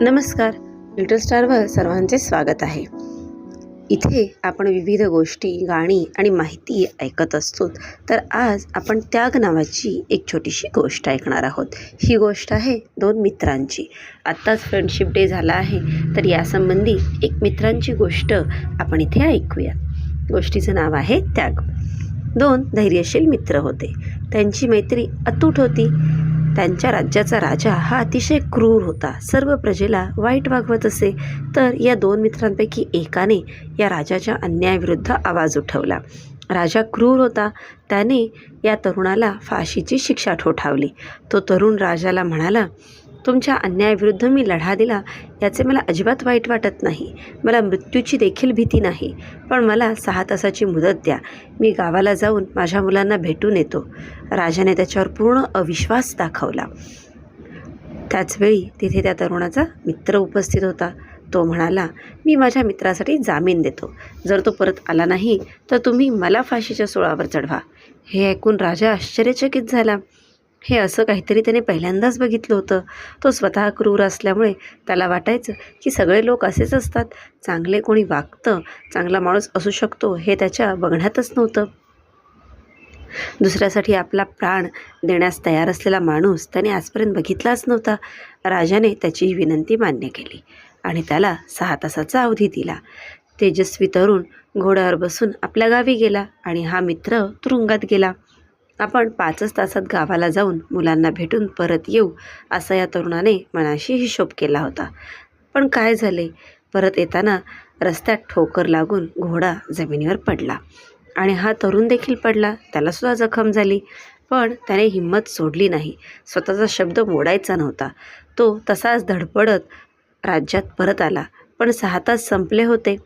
नमस्कार. लिटल स्टारवर सर्वांचे स्वागत आहे. इथे आपण विविध गोष्टी गाणी आणि माहिती ऐकत असतो तर आज आपण त्याग नावाची एक छोटीशी गोष्ट ऐकणार आहोत. ही गोष्ट आहे दोन मित्रांची. आत्ताच फ्रेंडशिप डे झाला आहे तर यासंबंधी एक मित्रांची गोष्ट आपण इथे ऐकूया. गोष्टीचं नाव आहे त्याग. दोन धैर्यशील मित्र होते. त्यांची मैत्री अतूट होती. त्यांच्या राज्याचा राजा हा अतिशय क्रूर होता. सर्व प्रजेला वाईट वागवत असे. तर या दोन मित्रांपैकी एकाने या राजाच्या अन्यायाविरुद्ध आवाज उठवला. राजा क्रूर होता. त्याने या तरुणाला फाशीची शिक्षा ठोठावली. तो तरुण राजाला म्हणाला तुमच्या अन्यायाविरुद्ध मी लढा दिला याचे मला अजिबात वाईट वाटत नाही. मला मृत्यूची देखील भीती नाही. पण मला सहा तासाची मुदत द्या. मी गावाला जाऊन माझ्या मुलांना भेटून येतो. राजाने त्याच्यावर पूर्ण अविश्वास दाखवला. त्याचवेळी तिथे त्या तरुणाचा मित्र उपस्थित होता. तो म्हणाला मी माझ्या मित्रासाठी जामीन देतो. जर तो परत आला नाही तर तुम्ही मला फाशीच्या सोळावर चढवा. हे ऐकून राजा आश्चर्यचकित झाला. हे असं काहीतरी त्याने पहिल्यांदाच बघितलं होतं. तो स्वतः क्रूर असल्यामुळे त्याला वाटायचं की सगळे लोक असेच असतात. चांगले कोणी वागतं चांगला माणूस असू शकतो हे त्याच्या बघण्यातच नव्हतं. दुसऱ्यासाठी आपला प्राण देण्यास तयार असलेला माणूस त्याने आजपर्यंत बघितलाच नव्हता. राजाने त्याची ही विनंती मान्य केली आणि त्याला सहा तासाचा अवधी दिला. तेजस्वी तरुण घोड्यावर बसून आपल्या गावी गेला आणि हा मित्र तुरुंगात गेला. आपण पाचच तासात गावाला जाऊन मुलांना भेटून परत येऊ असा या तरुणाने मनाशी हिशोब केला होता. पण काय झाले? परत येताना रस्त्यात ठोकर लागून घोडा जमिनीवर पडला आणि हा तरुण देखील पडला. त्यालासुद्धा जखम झाली पण त्याने हिंमत सोडली नाही. स्वतःचा शब्द मोडायचा नव्हता. तो तसाच धडपडत राज्यात परत आला पण सहा तास संपले होते.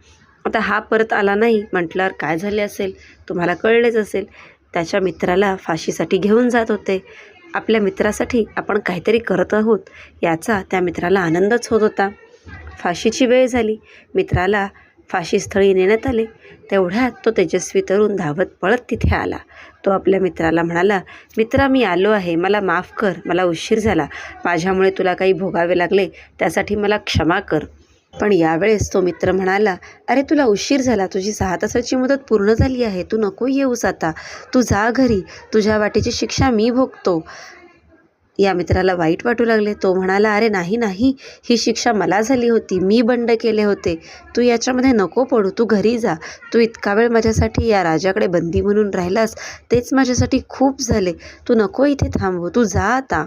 आता हा परत आला नाही म्हटल्यावर काय झाले असेल? तुम्हाला कळलेच असेल. त्याच्या मित्राला फाशीसाठी घेऊन जात होते. आपल्या मित्रासाठी आपण काहीतरी करत आहोत याचा त्या मित्राला आनंदच होत होता. फाशीची वेळ झाली. मित्राला फाशीस्थळी नेण्यात आले. तेवढ्यात तो तेजस्वी तरुण धावत पळत तिथे आला. तो आपल्या मित्राला म्हणाला मित्रा मी आलो आहे. मला माफ कर. मला उशीर झाला. माझ्यामुळे तुला काही भोगावे लागले. त्यासाठी मला क्षमा कर. पण यावेळेस तो मित्र म्हणाला अरे तुला उशीर झाला. तुझी सहा तासाची मुदत पूर्ण झाली आहे. तू नको येऊस आता. तू जा घरी. तुझ्या वाटेची शिक्षा मी भोगतो. या मित्राला वाईट वाटू लागले. तो म्हणाला अरे नाही नाही. ही शिक्षा मला झाली होती. मी बंड केले होते. तू याच्यामध्ये नको पडू. तू घरी जा. तू इतका वेळ माझ्यासाठी या राजाकडे बंदी म्हणून राहिलास. तेच माझ्यासाठी खूप झाले. तू नको इथे थांबू. तू जा आता.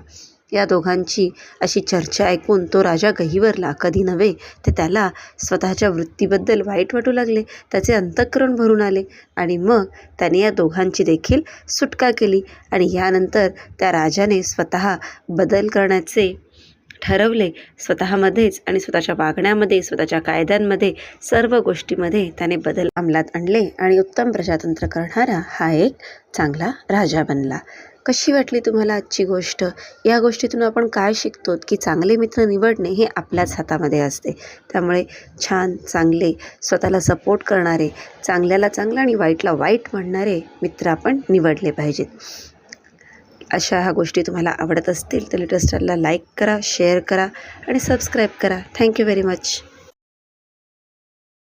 या दोघांची अशी चर्चा ऐकून तो राजा गहिवरला कधी नव्हे ते त्याला स्वतःच्या वृत्तीबद्दल वाईट वाटू लागले. त्याचे अंतःकरण भरून आले आणि मग त्याने या दोघांची देखील सुटका केली आणि यानंतर त्या राजाने स्वतः बदल करण्याचे ठरवले. स्वतःमध्येच आणि स्वतःच्या वागण्यामध्ये स्वतःच्या कायद्यांमध्ये सर्व गोष्टीमध्ये त्याने बदल अंमलात आणले आणि उत्तम प्रजातंत्र करणारा हा एक चांगला राजा बनला. कशी वाटली तुम्हाला आजची गोष्ट? या गोष्टीतून आपण काय शिकतो की चांगले मित्र निवडणे हे आपल्याच हातामध्ये असते. त्यामुळे छान चांगले स्वतःला सपोर्ट करणारे चांगल्याला चांगलं आणि वाईटला वाईट म्हणणारे मित्र आपण निवडले पाहिजेत. अशा ह्या गोष्टी तुम्हाला आवडत असतील तर लिटरस्टारला लाईक करा शेअर करा आणि सबस्क्राईब करा. Thank you very much